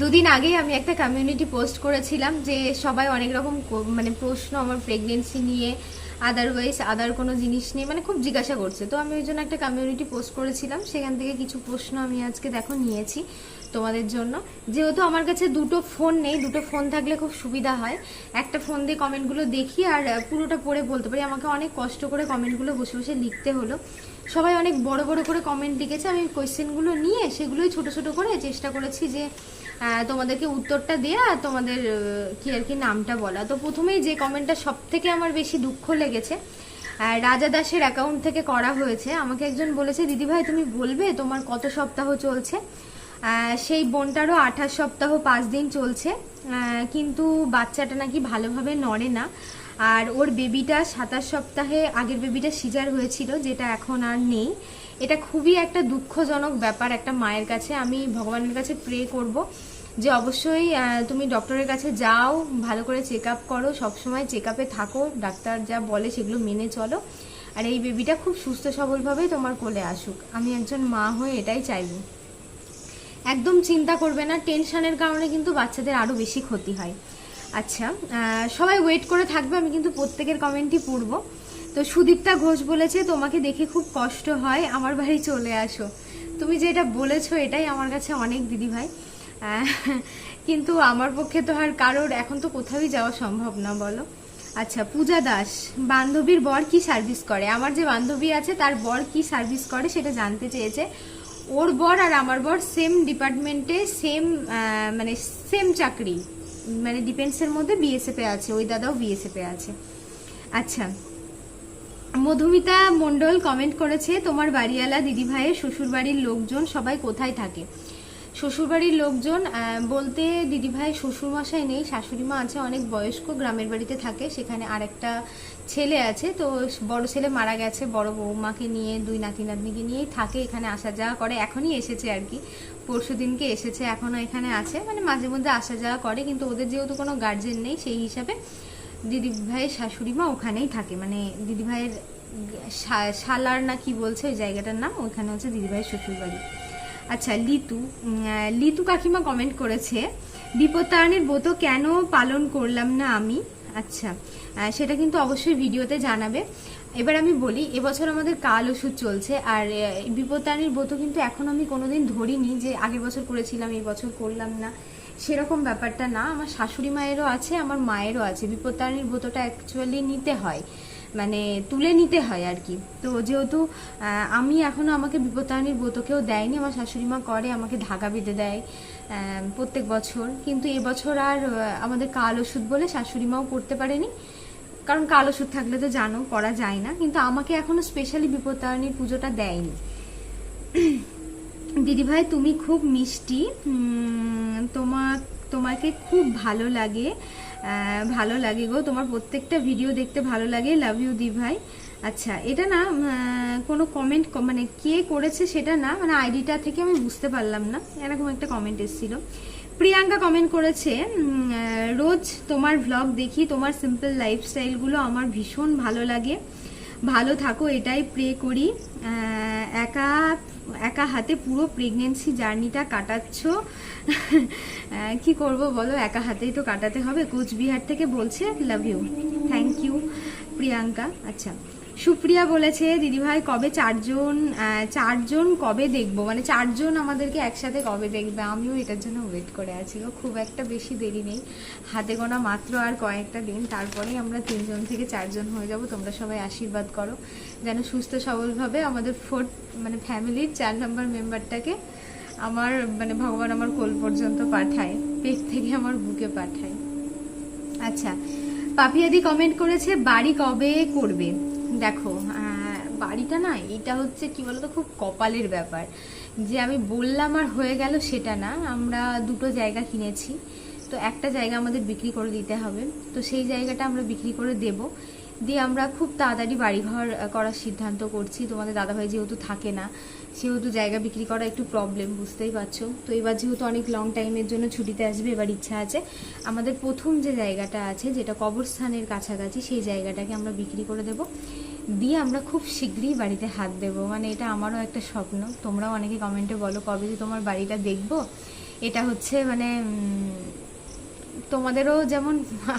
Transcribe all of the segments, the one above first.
দুদিন আগেই আমি একটা কমিউনিটি পোস্ট করেছিলাম যে সবাই অনেক রকম মানে প্রশ্ন আমার প্রেগনেন্সি নিয়ে আদারওয়াইজ আদার কোনো জিনিস নিয়ে মানে খুব জিজ্ঞাসা করছে। তো আমি ওই জন্য একটা কমিউনিটি পোস্ট করেছিলাম, সেখান থেকে কিছু প্রশ্ন আমি আজকে দেখো নিয়েছি তোমাদের জন্য। যেহেতু আমার কাছে দুটো ফোন নেই, দুটো ফোন থাকলে খুব সুবিধা হয়। একটা ফোন দিয়ে কমেন্টগুলো দেখি আর পুরোটা পড়ে বলতে পারি। আমাকে অনেক কষ্ট করে কমেন্টগুলো বসে বসে লিখতে হলো। সবাই অনেক বড় বড় করে কমেন্ট লিখেছে। আমি কোয়েশ্চেনগুলো নিয়ে সেগুলোই ছোট ছোট করে চেষ্টা করেছি যে তোমাদেরকে উত্তরটা দেওয়া আর তোমাদের কি আর কি নামটা বলা। তো প্রথমেই যে কমেন্টটা সব থেকে আমার বেশি দুঃখ লেগেছে রাজা দাসের অ্যাকাউন্ট থেকে করা হয়েছে, আমাকে একজন বলেছে, দিদি ভাই, তুমি বলবে তোমার কত সপ্তাহ চলছে? সেই বোনটারও আঠাশ সপ্তাহ, পাঁচ দিন চলছে কিন্তু বাচ্চাটা নাকি ভালোভাবে নড়ে না। আর ওর বেবিটা সাতাশ সপ্তাহে আগের বেবিটা সিজার হয়েছিল, যেটা এখন আর নেই। এটা খুবই একটা দুঃখজনক ব্যাপার একটা মায়ের কাছে। আমি ভগবানের কাছে প্রে করব যে অবশ্যই তুমি ডক্টরের কাছে যাও, ভালো করে চেক আপ করো, সবসময় চেক আপে থাকো, ডাক্তার যা বলে সেগুলো মেনে চলো। আর এই বেবিটা খুব সুস্থ সবলভাবেই তোমার কোলে আসুক। আমি একজন মা হয়ে এটাই চাইব। একদম চিন্তা করবে না টেনশনের কারণে কিন্তু বাচ্চাদের আরও বেশি ক্ষতি হয়। আচ্ছা সবাই ওয়েট করে থাকবে, আমি কিন্তু প্রত্যেকের কমেন্টই পড়ব। তো সুদীপ্তা ঘোষ বলেছে, তোমাকে দেখে খুব কষ্ট হয়, আমার বাড়ি চলে আসো। তুমি যেটা বলেছ, এটাই আমার কাছে অনেক দিদি ভাই কিন্তু আমার পক্ষে তো আর কারোর এখন তো কোথাওই যাওয়া সম্ভব না, বলো। আচ্ছা পূজা দাস, বান্ধবীর বর কি সার্ভিস করে? আমার যে বান্ধবী আছে, তার বর কি সার্ভিস করে সেটা জানতে চেয়েছে। ওর বর আর আমার বর সেম ডিপার্টমেন্টে সেম মানে সেম চাকরি। মানে ডিফেন্সের মধ্যে বিএসএফ আছে, ওই দাদাও বিএসএফ আছে। আচ্ছা মধুমিতা মণ্ডল কমেন্ট করেছে, তোমার বাড়িওয়ালা দিদি ভাইয়ের শ্বশুরবাড়ির লোকজন সবাই কোথায় থাকে? শ্বশুরবাড়ির লোকজন বলতে দিদি ভাই শ্বশুরমশাই নেই, শাশুড়ি মা আছে, অনেক বয়স্ক, গ্রামের বাড়িতে থাকে, সেখানে আরেকটা ছেলে আছে, তো বড় ছেলে মারা গেছে, বড় বৌমাকে নিয়ে, দুই নাতি নাতনিকে নিয়েই থাকে, এখানে আসা যাওয়া করে, এখনই এসেছে আর কি, পরশু দিনকে এসেছে, এখনও এখানে আছে মানে মাঝে মধ্যে আসা যাওয়া করে, কিন্তু ওদের যেহেতু কোনো গার্জেন নেই, সেই হিসাবে দিদি ভাইয়ের শাশুড়ি মা ওখানেই থাকে মানে দিদি ভাইয়ের শালার না কি বলছে ওই জায়গাটার নাম? ওইখানে হচ্ছে দিদি ভাইয়ের শ্বশুর বাড়ি। আচ্ছা লিতু লিতু কাকিমা কমেন্ট করেছে বিপত্তায়নের ব্রত কেন পালন করলাম না আমি? আচ্ছা সেটা কিন্তু অবশ্যই ভিডিওতে জানাবে। এবার আমি বলি এবছর আমাদের কাল ওষুধ চলছে আর আহ, বিপত্তায়নের ব্রত কিন্তু এখন আমি কোনোদিন ধরিনি যে আগের বছর করেছিলাম এই বছর করলাম না। সেরকম ব্যাপারটা না। আমার শাশুড়ি মায়েরও আছে, আমার মায়েরও আছে। বিপত্তায়নীর ব্রতটা অ্যাকচুয়ালি নিতে হয়। মানে তুলে নিতে হয় আর কি। তো যেহেতু আমি এখনও আমাকে বিপত্তায়নীর ব্রত কেউ দেয়নি, আমার শাশুড়ি মা করে, আমাকে ধাগা বেঁধে দেয় প্রত্যেক বছর। কিন্তু এবছর আর আমাদের কাল ওষুধ বলে শাশুড়ি মাও করতে পারেনি। কারণ কাল ওষুধ থাকলে তো জানো, করা যায় না। কিন্তু আমাকে এখনও স্পেশালি বিপত্তায়নীর পুজোটা দেয়নি। দিদিভাই, তুমি খুব মিষ্টি। তোমার তোমাকে খুব ভালো লাগে। ভালো লাগে গো। তোমার প্রত্যেকটা ভিডিও দেখতে ভালো লাগে। লাভ ইউ দি ভাই আচ্ছা এটা না কোনো কমেন্ট মানে কে করেছে সেটা না মানে আইডিটা থেকে আমি বুঝতে পারলাম না। এরকম একটা কমেন্ট এসেছিল। প্রিয়াঙ্কা কমেন্ট করেছে রোজ তোমার ভ্লগ দেখি, তোমার সিম্পল লাইফস্টাইলগুলো আমার ভীষণ ভালো লাগে। ভালো থাকো, এটাই প্রে করি। একা একা হাতে পুরো প্রেগনেন্সি জার্নিটা কাটাচ্ছ। কি করব বলো, একা হাতেই তো কাটাতে হবে। কোচবিহার থেকে বলছে love you thank you Priyanka. আচ্ছা। সুপ্রিয়া বলেছে, দিদিভাই, কবে চারজন চারজন কবে দেখব? মানে চারজন আমাদেরকে একসাথে কবে দেখবে? আমিও এটার জন্য ওয়েট করে আছি গো। খুব একটা বেশি দেরি নেই। হাতে গোনা মাত্র আর কয়েকটা দিন, তারপরেই আমরা তিনজন থেকে চারজন হয়ে যাব। তোমরা সবাই আশীর্বাদ করো। যেন সুস্থ সবলভাবে আমাদের ফোর্থ মানে ফ্যামিলির চার নম্বর মেম্বারটাকে আমার মানে ভগবান আমার কোল পর্যন্ত পাঠায়, পেট থেকে আমার বুকে পাঠায়। আচ্ছা পাপিয়াদি কমেন্ট করেছে, বাড়ি কবে করবে? দেখো বাড়িটা না এটা হচ্ছে কি বলতো, খুব কপালের ব্যাপার। যে আমি বললাম আর হয়ে গেল সেটা না, আমরা দুটো জায়গা কিনেছি। তো একটা জায়গা আমাদের বিক্রি করে দিতে হবে। তো সেই জায়গাটা আমরা বিক্রি করে দেব। দিয়ে আমরা খুব তাড়াতাড়ি বাড়িঘর করার সিদ্ধান্ত করছি। তোমাদের দাদাভাই যেহেতু থাকে না, সেহেতু জায়গা বিক্রি করা একটু প্রবলেম বুঝতেই পারছ? তো এবার যেহেতু অনেক লং টাইমের জন্য ছুটিতে আসবে, এবার ইচ্ছা আছে। আমাদের প্রথম যে জায়গাটা আছে, যেটা কবরস্থানের কাছাকাছি, সেই জায়গাটাকে আমরা বিক্রি করে দেব। দিয়ে আমরা খুব শীঘ্রই বাড়িতে হাত দেব। মানে এটা আমারও একটা স্বপ্ন। তোমরাও অনেকে কমেন্টে বলো, কবে যে তোমার বাড়িটা দেখব? এটা হচ্ছে মানে তোমাদেরও যেমন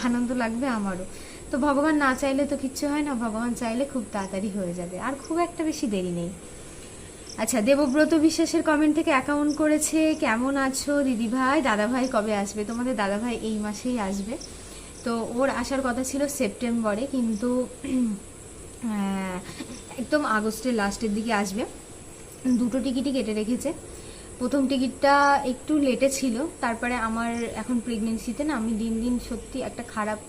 আনন্দ লাগবে আমারও। তো ভগবান না চাইলে তো কিচ্ছু হয় না, ভগবান চাইলে খুব তাড়াতাড়ি হয়ে যাবে। আর খুব একটা বেশি দেরি নেই। আচ্ছা দেবব্রত বিশ্বাসের কমেন্ট থেকে অ্যাকাউন্ট করেছে, কেমন আছো দিদি ভাই দাদা ভাই কবে আসবে? তোমাদের দাদা ভাই এই মাসেই আসবে। তো ওর আসার কথা ছিল সেপ্টেম্বরে, কিন্তু একদম আগস্টের লাস্টের দিকে আসবে। দুটো টিকিটই কেটে রেখেছে। প্রথম টিকিটটা একটু লেটে ছিল, তারপরে আমার এখন প্রেগনেন্সিতে না, আমি দিন দিন সত্যি একটা খারাপ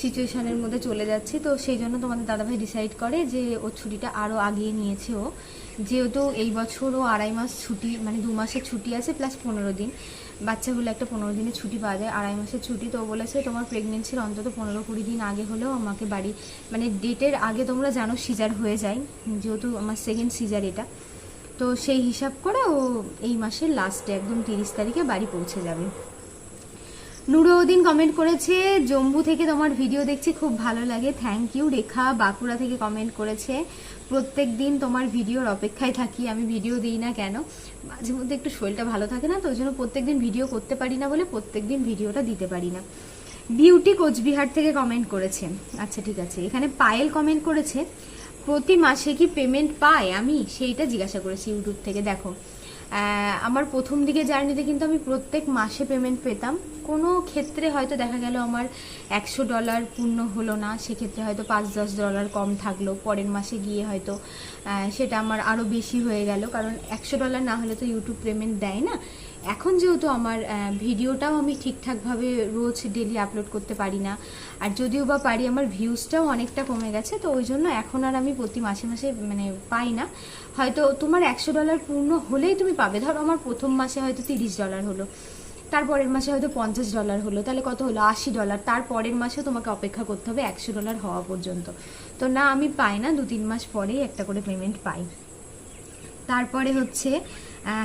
সিচুয়েশনের মধ্যে চলে যাচ্ছি। তো সেই জন্য তোমাদের দাদাভাই ডিসাইড করে যে ওর ছুটিটা আরও আগিয়ে নিয়েছে ও। যেহেতু এই বছর ও আড়াই মাস ছুটি মানে দু মাসের ছুটি আছে প্লাস পনেরো দিন। বাচ্চাগুলো একটা পনেরো দিনের ছুটি পাওয়া যায়, আড়াই মাসের ছুটি। তো বলেছে, তোমার প্রেগনেন্সির অন্তত পনেরো কুড়ি দিন আগে হলেও আমাকে বাড়ি মানে ডেটের আগে তোমরা জানো সিজার হয়ে যায়, যেহেতু আমার সেকেন্ড সিজার এটা। তো সেই হিসাব করে ও এই মাসের লাস্টে একদম তিরিশ তারিখে বাড়ি পৌঁছে যাবে। নুরুদ্দিন কমেন্ট করেছে, জম্মু থেকে তোমার ভিডিও দেখছি, খুব ভালো লাগে থ্যাংক ইউ রেখা বাঁকুড়া থেকে কমেন্ট করেছে, প্রত্যেক দিন তোমার ভিডিওর অপেক্ষায় থাকি, আমি ভিডিও দিই না কেন? মাঝে মধ্যে একটু শরীরটা ভালো থাকে না, তো ওই জন্য প্রত্যেকদিন ভিডিও করতে পারি না বলে প্রত্যেকদিন ভিডিওটা দিতে পারি না। বিউটি কোচবিহার থেকে কমেন্ট করেছে আচ্ছা ঠিক আছে, এখানে পায়েল কমেন্ট করেছে, প্রতি মাসে কি পেমেন্ট পাই আমি সেইটা জিজ্ঞাসা করেছি ইউটিউব থেকে, দেখো। আমার প্রথম দিকে জার্নিতে কিন্তু আমি প্রত্যেক মাসে পেমেন্ট পেতাম। কোনো ক্ষেত্রে হয়তো দেখা গেল আমার একশো ডলার পূর্ণ হলো না, সেক্ষেত্রে হয়তো পাঁচ দশ ডলার কম থাকল। পরের মাসে গিয়ে হয়তো সেটা আমার আরও বেশি হয়ে গেল। কারণ একশো ডলার না হলে তো ইউটিউব পেমেন্ট দেয় না। এখন যেহেতু আমার ভিডিওটাও আমি ঠিকঠাকভাবে রোজ ডেলি আপলোড করতে পারি না, আর যদিও বা পারি, আমার ভিউজটাও অনেকটা কমে গেছে, তো ওই জন্য এখন আর আমি প্রতি মাসে মাসে মানে পাই না। হয়তো তোমার একশো ডলার পূর্ণ হলেই তুমি পাবে, ধরো আমার প্রথম মাসে হয়তো তিরিশ ডলার হলো, তারপরের মাসে হয়তো পঞ্চাশ ডলার হলো, তাহলে কত হলো? আশি ডলার তারপরের মাসেও তোমাকে অপেক্ষা করতে হবে একশো ডলার হওয়া পর্যন্ত। তো না, আমি পাই না দু তিন মাস পরেই একটা করে পেমেন্ট পাই। তারপরে হচ্ছে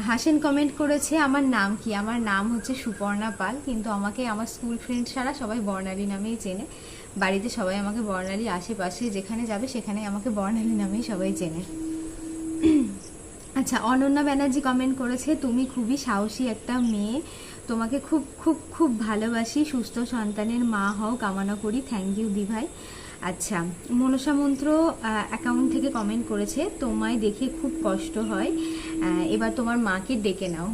হাসেন কমেন্ট করেছে, আমার নাম কি? আমার নাম হচ্ছে সুপর্ণা পাল, কিন্তু আমাকে আমার স্কুল ফ্রেন্ড ছাড়া সবাই বর্ণালী নামেই চেনে। বাড়িতে সবাই আমাকে বর্ণালী, আশেপাশে যেখানে যাবে সেখানে আমাকে বর্ণালী নামেই সবাই চেনে। আচ্ছা অনন্যা ব্যানার্জি কমেন্ট করেছে, তুমি খুবই সাহসী একটা মেয়ে। তোমাকে খুব খুব খুব ভালোবাসি। সুস্থ সন্তানের মা হও, কামনা করি। থ্যাংক ইউ দি ভাই আচ্ছা মনসা মন্ত্র অ্যাকাউন্ট থেকে কমেন্ট করেছে, তোমায় দেখে খুব কষ্ট হয়। এবার তোমার মাকে ডেকে নাও।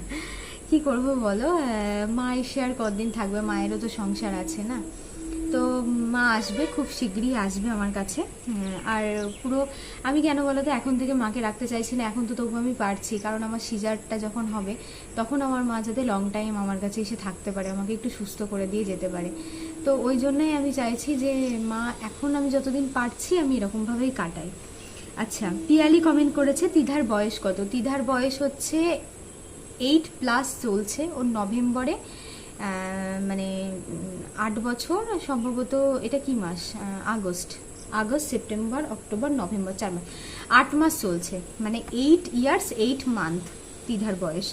কি করব বলো? মা এসে আর কদিন থাকবে? মায়েরও তো সংসার আছে না। তো মা আসবে, খুব শীঘ্রই আসবে আমার কাছে। আর পুরো, আমি কেন বলো তো এখন থেকে মাকে রাখতে চাইছি না, এখন তো তবু আমি পারছি, কারণ আমার সিজারটা যখন হবে, তখন আমার মা যাতে লং টাইম আমার কাছে এসে থাকতে পারে, আমাকে একটু সুস্থ করে দিয়ে যেতে পারে। তো ওই জন্যই আমি চাইছি যে, মা, এখন আমি যতদিন পারছি, আমি এরকমভাবেই কাটাই। আচ্ছা পিয়ালি কমেন্ট করেছে, তিধার বয়স কত? তিধার বয়স হচ্ছে এইট প্লাস চলছে, ওর নভেম্বরে। মানে আট বছর সম্ভবত, এটা কি মাস? August. August, September, October, November, চার মাস। আট মাস চলছে। মানে এইট ইয়ার্স এইট মান্থ তিধার বয়স।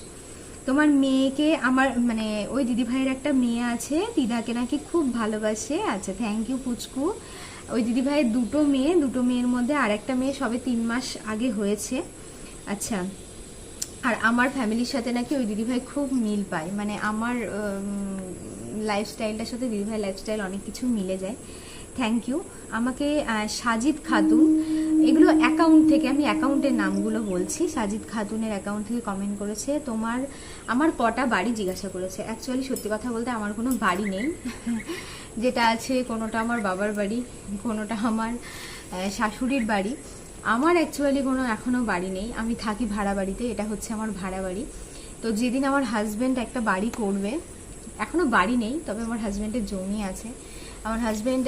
তোমার মেয়েকে, আমার মানে ওই দিদি ভাইয়ের একটা মেয়ে আছে দিদাকে নাকি খুব ভালোবাসে। আচ্ছা থ্যাংক ইউ পুচকু। ওই দিদি ভাইয়ের দুটো মেয়ে, দুটো মেয়ের মধ্যে আর একটা মেয়ে সবে তিন মাস আগে হয়েছে। আচ্ছা আর আমার ফ্যামিলির সাথে নাকি ওই দিদিভাই খুব মিল পায়। মানে আমার লাইফস্টাইলটার সাথে দিদিভাই লাইফস্টাইল অনেক কিছু মিলে যায়। থ্যাংক ইউ আমাকে সাজিদ খাতুন, এগুলো অ্যাকাউন্ট থেকে, আমি অ্যাকাউন্টের নামগুলো বলছি। সাজিদ খাতুনের অ্যাকাউন্ট থেকে কমেন্ট করেছে, তোমার, আমার কটা বাড়ি জিজ্ঞাসা করেছে। অ্যাকচুয়ালি সত্যি কথা বলতে আমার কোনো বাড়ি নেই। যেটা আছে, কোনোটা আমার বাবার বাড়ি, কোনোটা আমার শাশুড়ির বাড়ি। আমার অ্যাকচুয়ালি কোনো এখনও বাড়ি নেই। আমি থাকি ভাড়া বাড়িতে এটা হচ্ছে আমার ভাড়া বাড়ি তো যেদিন আমার হাজব্যান্ড একটা বাড়ি করবে এখনও বাড়ি নেই, তবে আমার হাজব্যান্ডের জমি আছে। আমার হাজব্যান্ড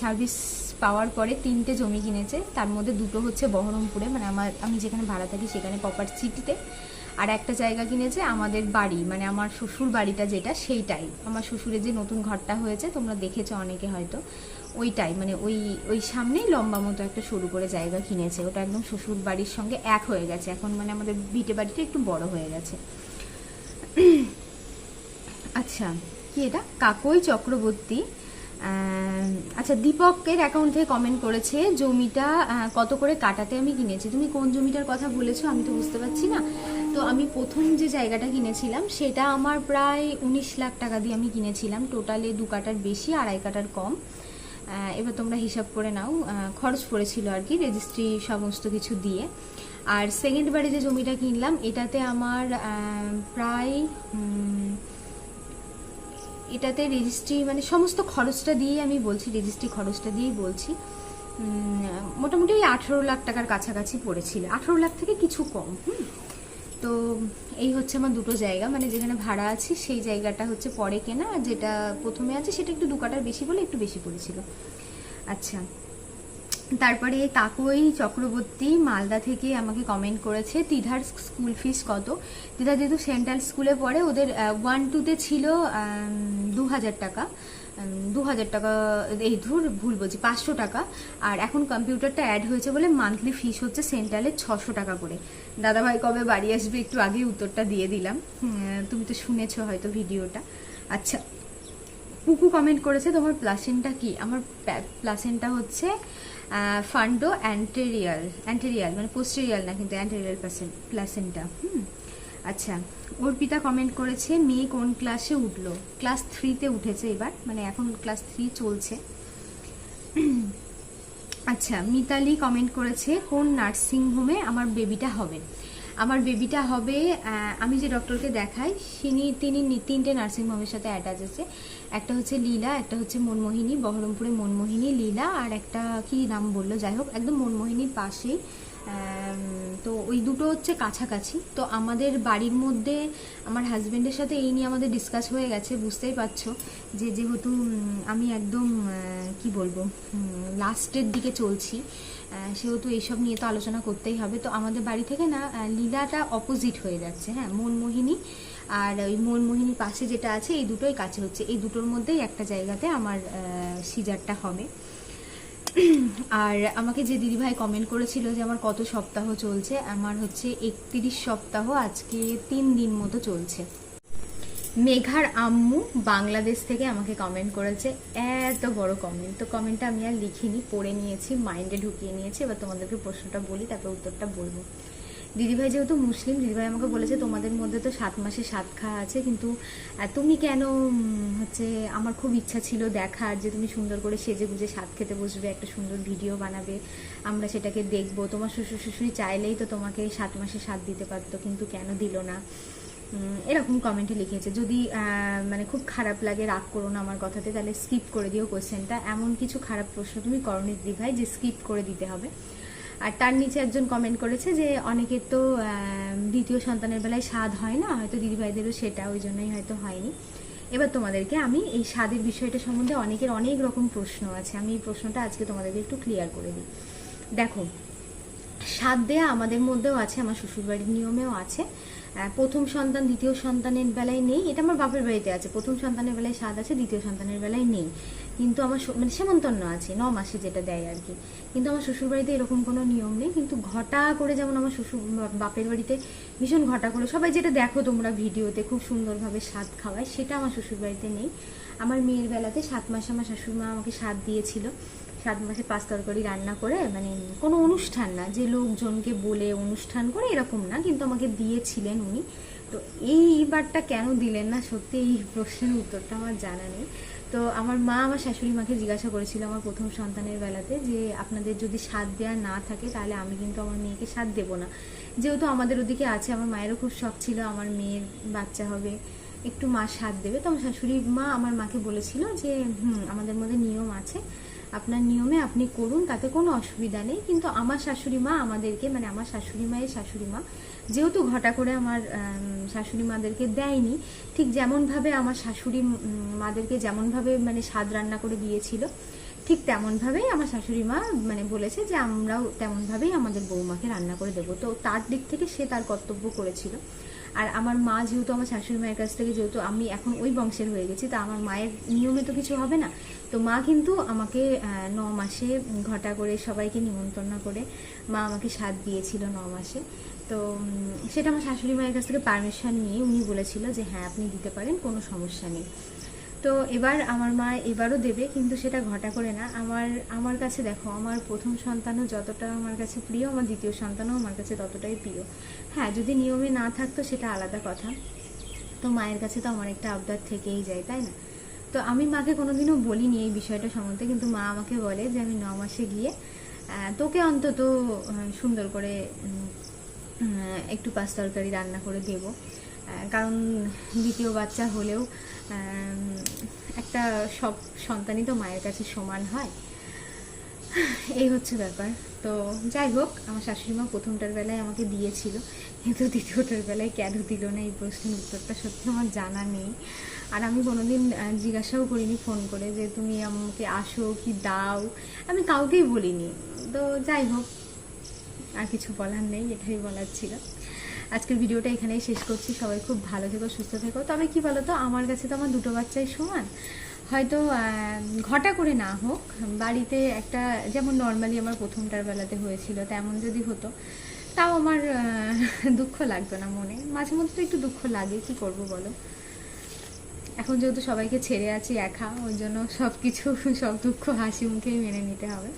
সার্ভিস পাওয়ার পরে তিনটে জমি কিনেছে। তার মধ্যে দুটো হচ্ছে বহরমপুরে মানে আমার, আমি যেখানে ভাড়া থাকি সেখানে প্রপার সিটিতে আর একটা জায়গা কিনেছে আমাদের বাড়ি মানে আমার শ্বশুর বাড়িটা যেটা, সেইটাই। আমার শ্বশুরের যে নতুন ঘরটা হয়েছে, তোমরা দেখেছ অনেকে হয়তো। ওইটাই মানে ওই ওই সামনেই লম্বা মতো একটা সরু করে জায়গা কিনেছে। ওটা একদম শ্বশুর বাড়ির সঙ্গে এক হয়ে গেছে। এখন মানে আমাদের বিটে বাড়িটা একটু বড় হয়ে গেছে। আচ্ছা কি এটা? কাকই চক্রবর্তী। আচ্ছা দীপকের অ্যাকাউন্ট থেকে কমেন্ট করেছে, জমিটা কত করে কাটাতে আমি কিনেছি? তুমি কোন জমিটার কথা বলেছ আমি তো বুঝতে পারছি না। তো আমি প্রথম যে জায়গাটা কিনেছিলাম, সেটা আমার প্রায় উনিশ লাখ টাকা দিয়ে আমি কিনেছিলাম। টোটালে দু কাটার বেশি, আড়াই কাটার কম। এবার তোমরা হিসাব করে নাও খরচ পড়েছিল আর কি রেজিস্ট্রি সমস্ত কিছু দিয়ে। আর সেকেন্ড বারে যে জমিটা কিনলাম, এটাতে আমার প্রায় এটাতে রেজিস্ট্রি মানে সমস্ত খরচটা দিয়েই আমি বলছি রেজিস্ট্রি খরচটা দিয়েই বলছি। মোটামুটি ওই আঠেরো লাখ টাকার কাছাকাছি পড়েছিল। আঠেরো লাখ থেকে কিছু কম, হুম? তো এই হচ্ছে আমার দুটো জায়গা মানে যেখানে ভাড়া আছি সেই জায়গাটা হচ্ছে পরে কেনা, আর যেটা প্রথমে আছে সেটা একটু দু কাটার বেশি বলে একটু বেশি পড়েছিল। আচ্ছা তারপরে তাকই চক্রবর্তী মালদা থেকে আমাকে কমেন্ট করেছে, তিধার স্কুল ফিস কত? তিধা যেহেতু সেন্ট্রাল স্কুলে পড়ে, ওদের ওয়ান টুতে ছিল দু হাজার টাকা। দু হাজার টাকা, এই ধুর, ভুল বলছি, পাঁচশো টাকা। আর এখন কম্পিউটারটা অ্যাড হয়েছে বলে মান্থলি ফিস হচ্ছে সেন্ট্রালে ছশো টাকা করে। দাদাভাই কবে বাড়ি আসবে একটু আগে উত্তরটা দিয়ে দিলাম। তুমি তো শুনেছো হয়তো ভিডিওটা। আচ্ছা পুকু কমেন্ট করেছে তোমার প্লাসেন্টা কি? আমার প্লাসেন্টা হচ্ছে ফান্ডো অ্যান্টেরিয়াল অ্যান্টেরিয়াল মানে পোস্টেরিয়াল না কিন্তু অ্যান্টেরিয়াল প্লাসেন্টা হুম। আচ্ছা অর্পিতা কমেন্ট করেছে, মেয়ে কোন ক্লাসে উঠল? ক্লাস থ্রিতে উঠেছে এবার মানে এখন ক্লাস থ্রি চলছে। আচ্ছা মিতালি কমেন্ট করেছে, কোন নার্সিং হোমে আমার বেবিটা হবে? আমার বেবিটা হবে আমি যে ডক্টরকে দেখাই তিনি তিনি তিনটে নার্সিং হোমের সাথে অ্যাটাচ আছে। একটা হচ্ছে লীলা, একটা হচ্ছে মনমোহিনী, বহরমপুরে মনমোহিনী, লীলা, আর একটা কি নাম বলল? যাই হোক, একদম মনমোহিনীর পাশেই। তো ওই দুটো হচ্ছে কাছাকাছি। তো আমাদের বাড়ির মধ্যে আমার হাজব্যান্ডের সাথে এই নিয়ে আমাদের ডিসকাস হয়ে গেছে, বুঝতেই পারছ যে যেহেতু আমি একদম কি বলব লাস্টের দিকে চলছি সেহেতু এইসব নিয়ে তো আলোচনা করতেই হবে। তো আমাদের বাড়ি থেকে না লীলাটা অপোজিট হয়ে যাচ্ছে হ্যাঁ মনমোহিনী আর ওই মনমোহিনীর পাশে যেটা আছে, এই দুটোই কাছে হচ্ছে। এই দুটোর মধ্যেই একটা জায়গাতে আমার সিজারটা হবে। আর আমাকে যে দিদিভাই কমেন্ট করেছিল যে আমার কত সপ্তাহ চলছে, আমার হচ্ছে একত্রিশ সপ্তাহ আজকে তিন দিন মতো চলছে। মেঘার আম্মু বাংলাদেশ থেকে আমাকে কমেন্ট করেছে, এত বড় কমেন্ট তো কমেন্টটা আমি আর লিখিনি, পড়ে নিয়েছি মাইন্ডে ঢুকিয়ে নিয়েছি, এবার তোমাদেরকে প্রশ্নটা বলি, তারপর উত্তরটা বলব। দিদিভাই যেহেতু মুসলিম, দিদিভাই আমাকে বলেছে তোমাদের মধ্যে তো সাত মাসে সাত খাওয়া আছে, কিন্তু তুমি কেন হচ্ছে আমার খুব ইচ্ছা ছিল দেখার যে তুমি সুন্দর করে সেজে গুজে সাত খেতে বসবে, একটা সুন্দর ভিডিও বানাবে, আমরা সেটাকে দেখব। তোমার শ্বশুর শ্বশুরি চাইলেই তো তোমাকে সাত মাসে সাত দিতে পারতো, কিন্তু কেন দিল না? এরকম কমেন্টে লিখেছে। যদি মানে খুব খারাপ লাগে, রাগ করো না আমার কথাতে, তাহলে স্কিপ করে দিও কোয়েশ্চেনটা এমন কিছু খারাপ প্রশ্ন তুমি করনি দিদি ভাই যে স্কিপ করে দিতে হবে। আর তার নিচে একজন কমেন্ট করেছে যে অনেকের তো দ্বিতীয় সন্তানের বেলায় স্বাদ হয় না, হয়তো দিদিভাইদেরও সেটা, ওই জন্যই হয়তো হয়নি। এবার তোমাদেরকে আমি এই স্বাদের বিষয়টা সম্বন্ধে অনেকের অনেক রকম প্রশ্ন আছে। আমি এই প্রশ্নটা আজকে তোমাদেরকে একটু ক্লিয়ার করে দিই। দেখো, স্বাদ দেয়া আমাদের মধ্যেও আছে, আমার শ্বশুরবাড়ির নিয়মেও আছে। প্রথম সন্তান, দ্বিতীয় সন্তানের বেলায় নেই। এটা আমার বাপের বাড়িতে আছে। প্রথম সন্তানের বেলায় স্বাদ আছে, দ্বিতীয় সন্তানের বেলায় নেই। কিন্তু আমার মানে সেমন্তন্ন আছে, ন মাসে যেটা দেয় আর কি। কিন্তু আমার শ্বশুরবাড়িতে এরকম কোনো নিয়ম নেই। কিন্তু ঘটা করে যেমন আমার শ্বশুর বাপের বাড়িতে ভীষণ ঘটা করে সবাই যেটা দেখো তোমরা ভিডিওতে খুব সুন্দরভাবে স্বাদ খাওয়ায়, সেটা আমার শ্বশুরবাড়িতে নেই। আমার মেয়ের বেলাতে সাত মাসে আমার শাশুড়মা আমাকে স্বাদ দিয়েছিল। সাত মাসে পাঁচ তরকারি রান্না করে মানে কোনো অনুষ্ঠান না, যে লোকজনকে বলে অনুষ্ঠান করে এরকম না, কিন্তু আমাকে দিয়েছিলেন উনি। তো এইবারটা কেন দিলেন না? সত্যি এই প্রশ্নের উত্তরটা আমার জানা নেই। তো আমার মা আমার শাশুড়ি মাকে জিজ্ঞাসা করেছিল আমার প্রথম সন্তানের বেলাতে যে, আপনাদের যদি স্বাদ দেওয়া না থাকে, তাহলে আমি কিন্তু আমার মেয়েকে স্বাদ দেবো না। যেহেতু আমাদের ওদিকে আছে, আমার মায়েরও খুব শখ ছিল, আমার মেয়ের বাচ্চা হবে, একটু মা স্বাদ দেবে। তো আমার শাশুড়ি মা আমার মাকে বলেছিল যে, হুম, আমাদের মধ্যে নিয়ম আছে। আপনার নিয়মে আপনি করুন, তাতে কোনো অসুবিধা নেই। কিন্তু আমার শাশুড়ি মা আমাদেরকে মানে আমার শাশুড়ি মায়ের শাশুড়ি মা, যেহেতু ঘটা করে আমার শাশুড়ি মাদেরকে দেয়নি, ঠিক যেমনভাবে আমার শাশুড়ি মাদেরকে যেমনভাবে মানে স্বাদ রান্না করে দিয়েছিল, ঠিক তেমনভাবেই আমার শাশুড়ি মা মানে বলেছে যে আমরাও তেমনভাবেই আমাদের বৌমাকে রান্না করে দেবো। তো তার দিক থেকে সে তার কর্তব্য করেছিল। আর আমার মা যেহেতু আমার শাশুড়ি মায়ের কাছ থেকে যেহেতু আমি এখন ওই বংশের হয়ে গেছি, তা আমার মায়ের নিয়মে তো কিছু হবে না। তো মা কিন্তু আমাকে ন মাসে ঘটা করে সবাইকে নিমন্ত্রণ করে মা আমাকে স্বাদ দিয়েছিল ন মাসে। তো সেটা আমার শাশুড়ি মায়ের কাছ থেকে পারমিশন নিয়ে উনি বলেছিল যে হ্যাঁ আপনি দিতে পারেন, কোনো সমস্যা নেই। তো এবার আমার মা এবারও দেবে, কিন্তু সেটা ঘটা করে না। আমার আমার কাছে দেখো, আমার প্রথম সন্তানও যতটা আমার কাছে প্রিয়, আমার দ্বিতীয় সন্তানও আমার কাছে ততটাই প্রিয়। হ্যাঁ যদি নিয়মে না থাকতো সেটা আলাদা কথা। তো মায়ের কাছে তো আমার একটা আবদার থেকেই যায়, তাই না? তো আমি মাকে কোনোদিনও বলিনি এই বিষয়টা সম্বন্ধে, কিন্তু মা আমাকে বলে যে আমি ন মাসে গিয়ে তোকে অন্তত সুন্দর করে একটু পাঁচ তরকারি রান্না করে দেব। কারণ দ্বিতীয় বাচ্চা হলেও একটা সব সন্তানই তো মায়ের কাছে সমান হয়। এই হচ্ছে ব্যাপার। তো যাই হোক, আমার শাশুড়ি মা প্রথমটার বেলায় আমাকে দিয়েছিল, কিন্তু দ্বিতীয়টার বেলায় কেন দিল না এই প্রশ্নের উত্তরটা সত্যি আমার জানা নেই। আর আমি কোনোদিন জিজ্ঞাসাও করিনি ফোন করে যে তুমি আমাকে আসো কি দাও, আমি কাউকেই বলিনি। তো যাই হোক, আর কিছু বলার নেই, এটাই বলার ছিল। আজকের ভিডিওটা এখানেই শেষ করছি। সবাই খুব ভালো থেকো, সুস্থ থেকো। তবে কি বলো তো আমার কাছে তো আমার দুটো বাচ্চাই সমান। হয়তো ঘটা করে না হোক, বাড়িতে একটা, যেমন নর্মালি আমার প্রথমটার বেলাতে হয়েছিল, তেমন যদি হতো, তাও আমার দুঃখ লাগতো না মনে। মাঝে মধ্যে তো একটু দুঃখ লাগে, কি করব বলো? এখন যেহেতু সবাইকে ছেড়ে আছি একা, ওই জন্য সব কিছু সব দুঃখ, হাসি, মুখেই মেনে নিতে হবে।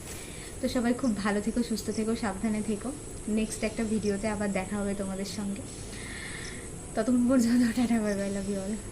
তো সবাই খুব ভালো থেকো, সুস্থ থেকো, সাবধানে থেকো। নেক্সট একটা ভিডিওতে আবার দেখা হবে তোমাদের সঙ্গে। ততক্ষণ পর্যন্ত, tata bye bye love you all